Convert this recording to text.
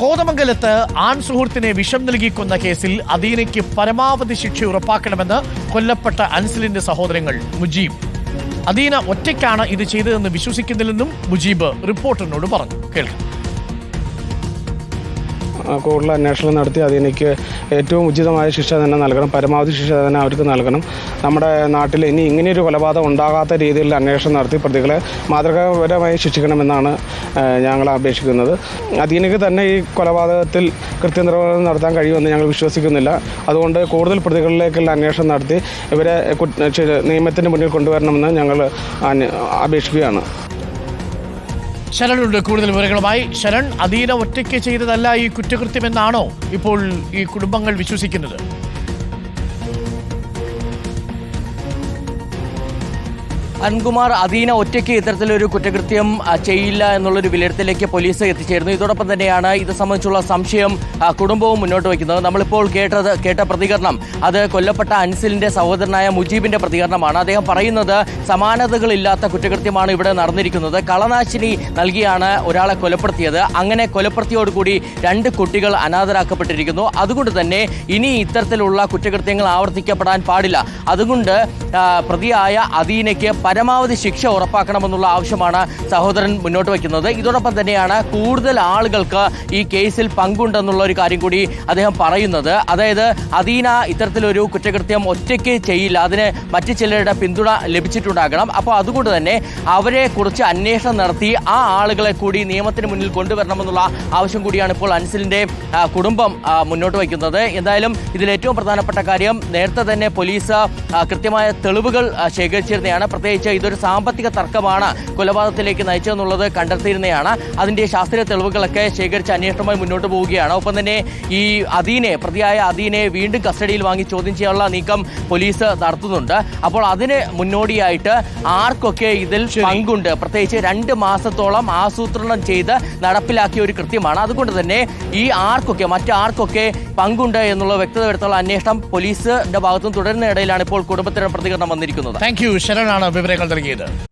കോതമംഗലത്ത് ആൺ സുഹൃത്തിനെ വിഷം നൽകി കൊന്ന കേസിൽ അദീനയ്ക്ക് പരമാവധി ശിക്ഷ ഉറപ്പാക്കണമെന്ന് കൊല്ലപ്പെട്ട അൻസിലിന്റെ സഹോദരങ്ങൾ മുജീബ്. അദീന ഒറ്റയ്ക്കാണ് ഇത് ചെയ്തതെന്ന് വിശ്വസിക്കുന്നില്ലെന്നും മുജീബ് റിപ്പോർട്ടറിനോട് പറഞ്ഞു. കേൾക്കാം. കൂടുതൽ അന്വേഷണം നടത്തി അതെനിക്ക് ഏറ്റവും ഉചിതമായ ശിക്ഷ തന്നെ നൽകണം പരമാവധി ശിക്ഷ തന്നെ അവർക്ക് നൽകണം. നമ്മുടെ നാട്ടിൽ ഇനി ഇങ്ങനെയൊരു കൊലപാതകം ഉണ്ടാകാത്ത രീതിയിൽ അന്വേഷണം നടത്തി പ്രതികളെ മാതൃകാപരമായി ശിക്ഷിക്കണമെന്നാണ് ഞങ്ങൾ അപേക്ഷിക്കുന്നത്. അതിനിക്ക് തന്നെ ഈ കൊലപാതകത്തിൽ കൃത്യനിർവഹണം നടത്താൻ കഴിയുമെന്ന് ഞങ്ങൾ വിശ്വസിക്കുന്നില്ല. അതുകൊണ്ട് കൂടുതൽ പ്രതികളിലേക്കുള്ള അന്വേഷണം നടത്തി ഇവരെ നിയമത്തിന് മുന്നിൽ കൊണ്ടുവരണമെന്ന് ഞങ്ങൾ അപേക്ഷിക്കുകയാണ്. ശരണുണ്ട് കൂടുതൽ വിവരങ്ങളുമായി. ശരൺ അദീന ഒറ്റയ്ക്ക് ചെയ്തതല്ല ഈ കുറ്റകൃത്യമെന്നാണോ ഇപ്പോൾ ഈ കുടുംബങ്ങൾ വിശ്വസിക്കുന്നത്? അരുൺകുമാർ അദീന ഒറ്റയ്ക്ക് ഇത്തരത്തിലൊരു കുറ്റകൃത്യം ചെയ്യില്ല എന്നുള്ളൊരു വിലയിരുത്തലിലേക്ക് പോലീസ് എത്തിച്ചേരുന്നു. ഇതോടൊപ്പം തന്നെയാണ് ഇത് സംബന്ധിച്ചുള്ള സംശയം കുടുംബവും മുന്നോട്ട് വയ്ക്കുന്നത്. നമ്മളിപ്പോൾ കേട്ടത് കേട്ട പ്രതികരണം അത് കൊല്ലപ്പെട്ട അൻസിലിന്റെ സഹോദരനായ മുജീബിന്റെ പ്രതികരണമാണ്. അദ്ദേഹം പറയുന്നത് സമാനതകളില്ലാത്ത കുറ്റകൃത്യമാണ് ഇവിടെ നടന്നിരിക്കുന്നത്. കളനാശിനി നൽകിയാണ് ഒരാളെ കൊലപ്പെടുത്തിയത്. അങ്ങനെ കൊലപ്പെടുത്തിയോടുകൂടി രണ്ട് കുട്ടികൾ അനാഥരാക്കപ്പെട്ടിരിക്കുന്നു. അതുകൊണ്ട് തന്നെ ഇനി ഇത്തരത്തിലുള്ള കുറ്റകൃത്യങ്ങൾ ആവർത്തിക്കപ്പെടാൻ പാടില്ല. അതുകൊണ്ട് പ്രതിയായ അദീനയ്ക്ക് പരമാവധി ശിക്ഷ ഉറപ്പാക്കണമെന്നുള്ള ആവശ്യമാണ് സഹോദരൻ മുന്നോട്ട് വയ്ക്കുന്നത്. ഇതോടൊപ്പം തന്നെയാണ് കൂടുതൽ ആളുകൾക്ക് ഈ കേസിൽ പങ്കുണ്ടെന്നുള്ള ഒരു കാര്യം കൂടി അദ്ദേഹം പറയുന്നത്. അതായത് അദീന ഇത്തരത്തിലൊരു കുറ്റകൃത്യം ഒറ്റയ്ക്ക് ചെയ്യില്ല. അതിന് മറ്റു ചിലരുടെ പിന്തുണ ലഭിച്ചിട്ടുണ്ടാകണം. അപ്പോൾ അതുകൊണ്ട് തന്നെ അവരെ കുറിച്ച് അന്വേഷണം നടത്തി ആ ആളുകളെ കൂടി നിയമത്തിന് മുന്നിൽ കൊണ്ടുവരണമെന്നുള്ള ആവശ്യം കൂടിയാണ് ഇപ്പോൾ അൻസിലിന്റെ കുടുംബം മുന്നോട്ട് വയ്ക്കുന്നത്. എന്തായാലും ഇതിൽ ഏറ്റവും പ്രധാനപ്പെട്ട കാര്യം നേരത്തെ തന്നെ പോലീസ് കൃത്യമായ തെളിവുകൾ ശേഖരിച്ചിരുന്നതാണ്. പ്രത്യേകിച്ച് ഇതൊരു സാമ്പത്തിക തർക്കമാണ് കൊലപാതകത്തിലേക്ക് നയിച്ചതെന്നുള്ളത് കണ്ടെത്തിയിരുന്നതാണ് അതിന്റെ ശാസ്ത്രീയ തെളിവുകളൊക്കെ ശേഖരിച്ച് അന്വേഷണവുമായി മുന്നോട്ട് പോവുകയാണ്. ഒപ്പം തന്നെ ഈ അദീനെ പ്രതിയായ അദീനെ വീണ്ടും കസ്റ്റഡിയിൽ വാങ്ങി ചോദ്യം ചെയ്യാനുള്ള നീക്കം പോലീസ് നടത്തുന്നുണ്ട്. അപ്പോൾ അതിന് മുന്നോടിയായിട്ട് ആർക്കൊക്കെ ഇതിൽ പങ്കുണ്ട്? പ്രത്യേകിച്ച് രണ്ട് മാസത്തോളം ആസൂത്രണം ചെയ്ത് നടപ്പിലാക്കിയ ഒരു കൃത്യമാണ്. അതുകൊണ്ട് തന്നെ ഈ ആർക്കൊക്കെ മറ്റാർക്കൊക്കെ പങ്കുണ്ട് എന്നുള്ള വ്യക്തത വരുത്തുള്ള അന്വേഷണം പോലീസിന്റെ ഭാഗത്തും തുടരുന്ന ഇടയിലാണ് ഇപ്പോൾ കുടുംബത്തിന്റെ പ്രതികരണം വന്നിരിക്കുന്നത്. താങ്ക് യു ശരണാണ് വിവരങ്ങൾ നൽകിയത്